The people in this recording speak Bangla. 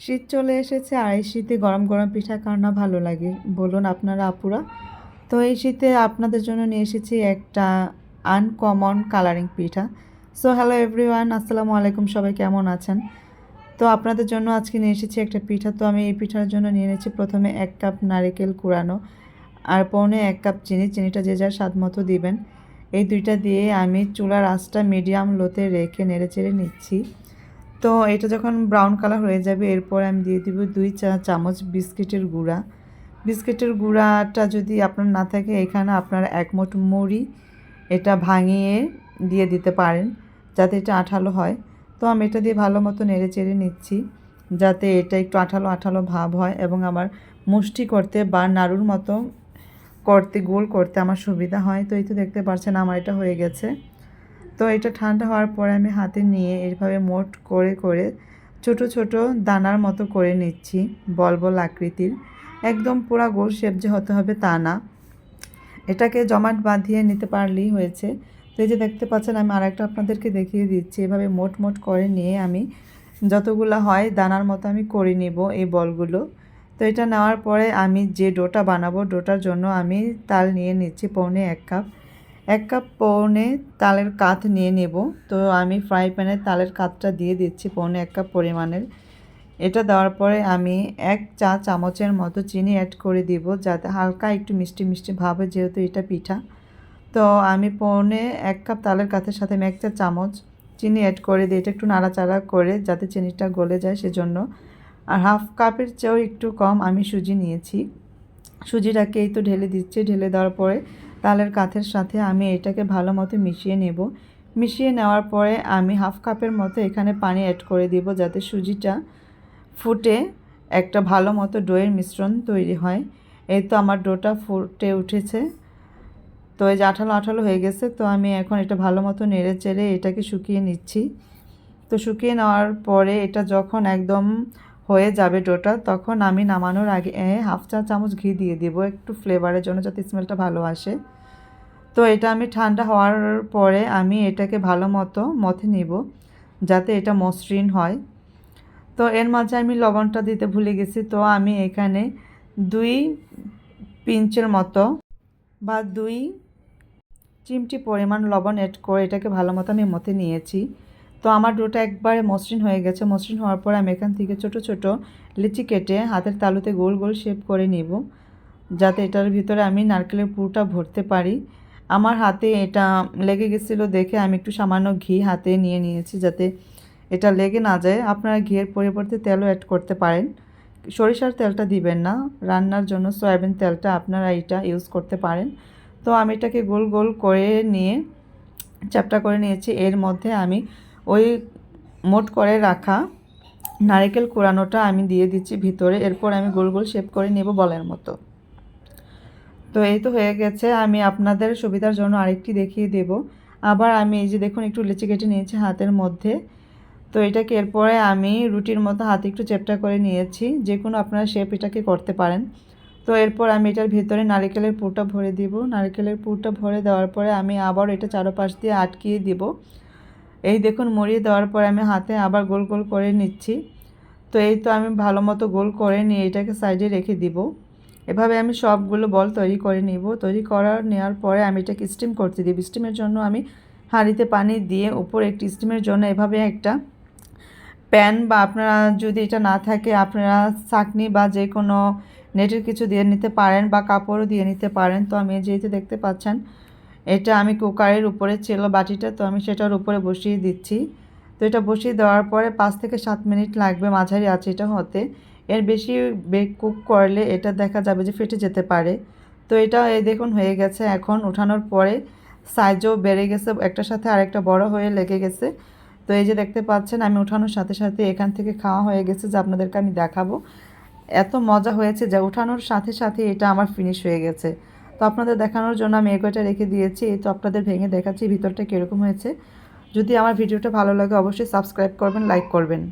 শীত চলে এসেছে আর এই শীতে গরম গরম পিঠা কার না ভালো লাগে। বলুন আপনারা আপুরা। তো এই শীতে আপনাদের জন্য নিয়ে এসেছি একটা আনকমন কালারিং পিঠা। সো হ্যালো এভরিওয়ান আসসালামু আলাইকুম, সবাই কেমন আছেন? তো আপনাদের জন্য আজকে নিয়ে এসেছি একটা পিঠা। তো আমি এই পিঠার জন্য নিয়ে নিয়েছি প্রথমে এক কাপ নারিকেল কুড়ানো আর পৌনে এক কাপ চিনি। চিনিটা যে যার স্বাদ মতো দিবেন। এই দুইটা দিয়ে আমি চুলার আঁচটা মিডিয়াম লোতে রেখে নেড়ে চেড়ে নিচ্ছি। তো এটা যখন ব্রাউন কালার হয়ে যাবে, এরপর আমি দিয়ে দিব দুই চা চামচ বিস্কিটের গুঁড়া। বিস্কিটের গুঁড়াটা যদি আপনার না থাকে, এখানে আপনার এক মুঠ মুড়ি এটা ভাঙিয়ে দিয়ে দিতে পারেন, যাতে এটা আঠালো হয়। তো আমি এটা দিয়ে ভালো মতো নেড়ে চেড়ে নিচ্ছি, যাতে এটা একটু আঠালো আঠালো ভাব হয় এবং আমার মুষ্টি করতে বা নাড়ুর মতো করতে, গোল করতে আমার সুবিধা হয়। তো এই তো দেখতে পাচ্ছেন আমার এটা হয়ে গেছে। তো এটা ঠান্ডা হওয়ার পরে আমি হাতে নিয়ে এইভাবে মোট করে করে ছোট ছোট দানার মতো করে নিচ্ছি বল বল আকৃতির। একদম পুরা গোল শেপ যে হতে হবে তা না। এটাকে জমাট বাঁধিয়ে নিতে পারলেই হয়েছে। তো এই যে দেখতে পাচ্ছেন, আমি আরেকটা আপনাদেরকে দেখিয়ে দিচ্ছি। এভাবে মোট মোট করে নিয়ে আমি যতগুলো হয় দানার মতো আমি করে নিব এই বলগুলো। তো এটা নেওয়ার পরে আমি যে ডোটা বানাবো, ডোটার জন্য আমি তাল নিয়ে নিচ্ছি পৌনে এক কাপ। এক কাপ পৌনে তালের কাঠ নিয়ে নেব। তো আমি ফ্রাই প্যানে তালের কাঠটা দিয়ে দিচ্ছি পৌনে এক কাপ পরিমাণের। এটা দেওয়ার পরে আমি এক চা চামচের মতো চিনি অ্যাড করে দিব যাতে হালকা একটু মিষ্টি মিষ্টি ভাবে যেহেতু এটা পিঠা। তো আমি পৌনে এক কাপ তালের কাঠের সাথে আমি এক চা চামচ চিনি অ্যাড করে দিই এটা একটু নাড়াচাড়া করে যাতে চিনিটা গলে যায় সেজন্য। আর হাফ কাপের চেয়েও একটু কম আমি সুজি নিয়েছি। সুজিটাকে এই তো ঢেলে দিচ্ছি। ঢেলে দেওয়ার পরে তালের কাঠের সাথে আমি এটাকে ভালো মতো মিশিয়ে নেব। মিশিয়ে নেওয়ার পরে আমি হাফ কাপের মতো এখানে পানি অ্যাড করে দিব যাতে সুজিটা ফুটে একটা ভালো মতো ডোয়ের মিশ্রণ তৈরি হয়। এই তো আমার ডোটা ফুটে উঠেছে। তো এই যে আঠালো আঠালো হয়ে গেছে, তো আমি এখন এটা ভালো মতো নেড়ে চেড়ে এটাকে শুকিয়ে নিচ্ছি। তো শুকিয়ে নেওয়ার পরে এটা যখন একদম হয়ে যাবে ডোটা, তখন আমি নামানোর আগে হাফ চা চামচ ঘি দিয়ে দিব। একটু ফ্লেভারের জন্য যাতে স্মেলটা ভালো আসে। তো এটা আমি ঠান্ডা হওয়ার পরে আমি এটাকে ভালো মতো মথে নিব, যাতে এটা মসৃণ হয়। তো এর মাঝে আমি লবণটা দিতে ভুলে গেছি, তো আমি এখানে দুই পিঞ্চের মতো বা দুই চিমটি পরিমাণ লবণ অ্যাড করে এটাকে ভালো মতো আমি মতে নিয়েছি। তো আমার ডোটা একবারে মসৃণ হয়ে গেছে, মসৃণ হওয়ার পর আমি এখান থেকে ছোট ছোট লিচি কেটে হাতের তালুতে গোল গোল শেপ করে নিব, যাতে এটার ভিতরে আমি নারকেলের পুরোটা ভরতে পারি। আমার হাতে এটা লেগে গেছিল দেখে আমি একটু সামান্য ঘি হাতে নিয়ে নিয়েছি যাতে এটা লেগে না যায়। আপনারা ঘিয়ের পরিবর্তে তেলও অ্যাড করতে পারেন। সরিষার তেলটা দিবেন না। রান্নার জন্য সয়াবিন তেলটা আপনারা এটা ইউজ করতে পারেন। তো আমি এটাকে গোল গোল করে নিয়ে, চ্যাপটা করে নিয়েছি। এর মধ্যে আমি ওই মোট করে রাখা নারিকেল কোরানোটা আমি দিয়ে দিচ্ছি ভিতরে। এরপর আমি গোল গোল শেপ করে নেব বলের মতো। তো এই তো হয়ে গেছে, আমি আপনাদের সুবিধার জন্য আরেকটি দেখিয়ে দেব। আবার আমি এই যে দেখুন, একটু লিচি কেটে নিয়েছি হাতের মধ্যে। তো এটাকে এরপরে আমি রুটির মতো হাতে একটু চেপটা করে নিয়েছি, যে কোনো আপনারা শেপ এটাকে করতে পারেন। তো এরপর আমি এটার ভিতরে নারিকেলের পুরটা ভরে দিব। নারিকেলের পুরটা ভরে দেওয়ার পরে আমি আবার এটা চারোপাশ দিয়ে আটকিয়ে দিব। এই দেখুন, মরিয়ে দেওয়ার পরে আমি হাতে আবার গোল গোল করে নিচ্ছি। তো এই তো আমি ভালো মতো গোল করে নিয়ে এটাকে সাইডে রেখে দিব। এভাবে আমি সবগুলো বল তৈরি করে নিব। তৈরি করার নেওয়ার পরে আমি এটাকে স্টিম করতে দিই স্টিমের জন্য আমি হাঁড়িতে পানি দিয়ে উপর একটি স্টিমের জন্য এভাবে একটা প্যান বা আপনারা যদি এটা না থাকে, আপনারা চাকনি বা যে কোনো নেটের কিছু দিয়ে নিতে পারেন বা কাপড়ও দিয়ে নিতে পারেন। তো আমি যেহেতু দেখতে পাচ্ছেন, এটা আমি কুকারের উপরে ছিল বাটিটা, তো আমি সেটার উপরে বসিয়ে দিচ্ছি। তো এটা বসিয়ে দেওয়ার পরে পাঁচ থেকে সাত মিনিট লাগবে মাঝারি আছে এটা হতে। এর বেশি বেক কুক করলে এটা দেখা যাবে যে ফেটে যেতে পারে। তো এটা এই দেখুন হয়ে গেছে এখন উঠানোর পরে সাইজও বেড়ে গেছে, একটার সাথে আরেকটা বড় হয়ে লেগে গেছে। তো এই যে দেখতে পাচ্ছেন আমি উঠানোর সাথে সাথে এখান থেকে খাওয়া হয়ে গেছে যে আপনাদেরকে আমি দেখাবো। এত মজা হয়েছে যে উঠানোর সাথে সাথে এটা আমার ফিনিশ হয়ে গেছে। তো আপনাদের দেখানোর জন্য আমি এগোটা রেখে দিয়েছি, তো আপনাদের ভেঙে দেখাচ্ছি ভিতরটা কীরকম হয়েছে। যদি আমার ভিডিওটা ভালো লাগে অবশ্যই সাবস্ক্রাইব করবেন লাইক করবেন।